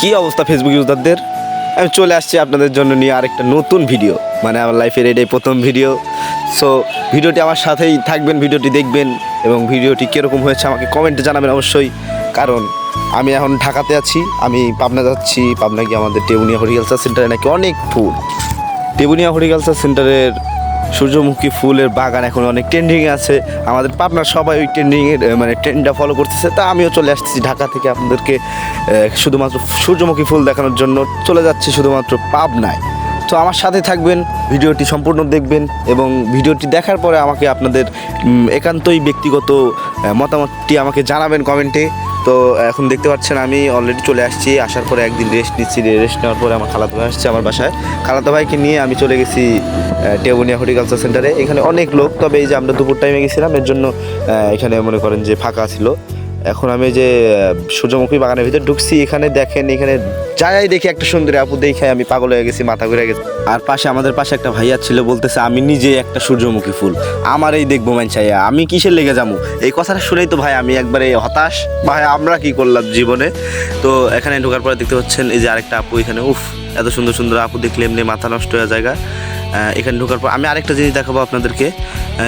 কি অবস্থা ফেসবুক ইউজারদের আমি চলে আসছি আপনাদের জন্য নিয়ে আরেকটা নতুন ভিডিও মানে আমার লাইফের এটাই প্রথম ভিডিও সো ভিডিওটি আমার সাথেই থাকবেন ভিডিওটি দেখবেন এবং ভিডিওটি কীরকম হয়েছে আমাকে কমেন্টে জানাবেন অবশ্যই। কারণ আমি এখন ঢাকাতে আছি, আমি পাবনা যাচ্ছি, পাবনা গিয়ে আমাদের টেবুনিয়া হরিকালচার সেন্টারে নাকি অনেক ফুল টেবুনিয়া হরিকালচার সেন্টারের সূর্যমুখী ফুলের বাগান এখন অনেক ট্রেন্ডিং আছে। আমাদের পাবনার সবাই ওই ট্রেন্ডিংয়ের মানে ট্রেন্ডটা ফলো করতেছে। তা আমিও চলে আসছি ঢাকা থেকে আপনাদেরকে শুধুমাত্র সূর্যমুখী ফুল দেখানোর জন্য চলে যাচ্ছি শুধুমাত্র পাবনায়। তো আমার সাথে থাকবেন, ভিডিওটি সম্পূর্ণ দেখবেন এবং ভিডিওটি দেখার পরে আমাকে আপনাদের একান্তই ব্যক্তিগত মতামতটি আমাকে জানাবেন কমেন্টে। তো এখন দেখতে পাচ্ছেন আমি অলরেডি চলে আসছি, আসার পরে একদিন রেস্ট নিচ্ছি রেস্ট নেওয়ার পরে আমার খালাতো ভাই আসছে আমার বাসায়। খালাতো ভাইকে নিয়ে আমি চলে গেছি টেবুনিয়া হর্টিকালচার সেন্টারে এখানে অনেক লোক, তবে এই যে আমরা দুপুর টাইমে গেছিলাম, এর জন্য এখানে মনে করেন যে ফাঁকা ছিল। এখন আমি যে সূর্যমুখী বাগানের ভিতরে ঢুকছি, এখানে দেখেন, এখানে যাই দেখি একটা সুন্দরী আপু দেখে আমি পাগল হয়ে গেছি, মাথা ঘুরে গেছি। আর পাশে আমাদের পাশে একটা ভাইয়া ছিল, বলতেছে, আমি নিজে একটা সূর্যমুখী ফুল আমার এই দেখব মানছাইয়া আমি কিসের লেগে যাব? এই কথাটা শুনেই তো ভাই, আমি একবারে হতাশ। ভাই, আমরা কি করলাম জীবনে? তো এখানে ঢোকার পরে দেখতে পাচ্ছেন, এই যে আরেকটা আপু এখানে, উফ, এত সুন্দর সুন্দর আপু দেখলে এমনি মাথা নষ্ট হয়ে জায়গা এখানে ঢোকার পর আমি আরেকটা জিনিস দেখাবো আপনাদেরকে।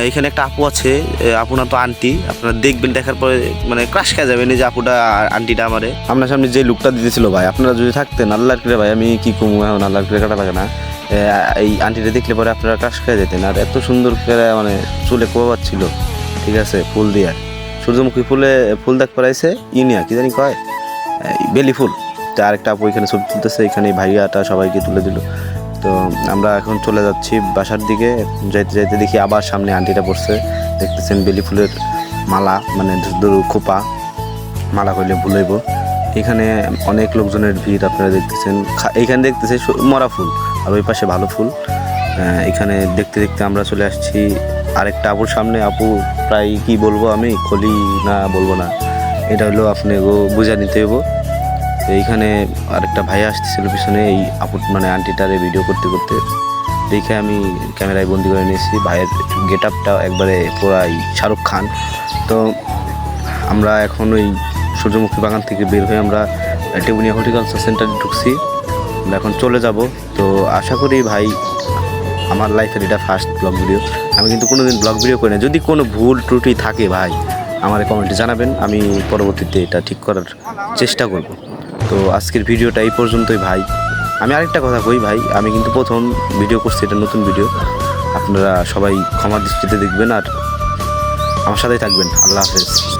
এখানে একটা আপু আছে আহ, আপু না তো আন্টি। আপনারা দেখবেন দেখার পরে মানে ক্রাশ খেয়ে যাবেন এই যে আপুটা আন্টিটা আমারে। আপনার সামনে যে লুকটা দিতেছিল ভাই আপনারা যদি থাকতেন আল্লাহর করে ভাই আমি কি কমু এখন? আল্লাহর করে কাটা লাগে না। এই আন্টিটা দেখলে পরে আপনারা ক্রাশ খেয়ে যেতেন। আর এত সুন্দর করে মানে চুলে কোয়াবার ছিল ঠিক আছে ফুল দিয়ে। সূর্যমুখী ফুলে ফুল দেখ পরাইছে ইনিয়া কি জানি কয়? বেলি ফুল। তো আরেকটা আপু এখানে ছবি তুলতেছে এখানে ভাইয়াটা সবাইকে তুলে দিল। তো আমরা এখন চলে যাচ্ছি বাসার দিকে। যাইতে যাইতে দেখি আবার সামনে আন্টিটা পড়ছে। দেখতেছেন বেলি ফুলের মালা মানে ধরু খোপা। মালা করলে ভুলাইব এখানে অনেক লোকজনের ভিড় আপনারা দেখতেছেন। এইখানে দেখতেছে মরা ফুল, আর ওই পাশে ভালো ফুল। এখানে দেখতে দেখতে আমরা চলে আসছি। আরেকটা আপুর সামনে, আপু প্রায় কি বলব আমি? খলি না বলব না। এটা হলো আপনি বুঝা নিতে হইব। এইখানে আরেকটা ভাই আসতেছিল পিছনে, এই আপু মানে আন্টিটারে ভিডিও করতে করতে। দেখে আমি ক্যামেরায় বন্দি করে নিয়েছি। ভাইয়ের গেট আপটা একবারে পুরাই শাহরুখ খান। তো আমরা এখন ওই সূর্যমুখী বাগান থেকে বের হয়ে আমরা টেবুনিয়া হর্টিকালচার সেন্টারে ঢুকছি। আমরা এখন চলে যাব। তো আশা করি ভাই, আমার লাইফের এটা ফার্স্ট ব্লগ ভিডিও আমি কিন্তু কোনোদিন ব্লগ ভিডিও করি না। যদি কোনো ভুল ত্রুটি থাকে ভাই, আমার কমেন্টে জানাবেন। আমি পরবর্তীতে এটা ঠিক করার চেষ্টা করব। তো আজকের ভিডিওটা এই পর্যন্তই ভাই। আমি আরেকটা কথা কই ভাই, আমি কিন্তু প্রথম ভিডিও করছি, এটা নতুন ভিডিও আপনারা সবাই ক্ষমার দৃষ্টিতে দেখবেন আর আমার সাথেই থাকবেন। আল্লাহ হাফেজ।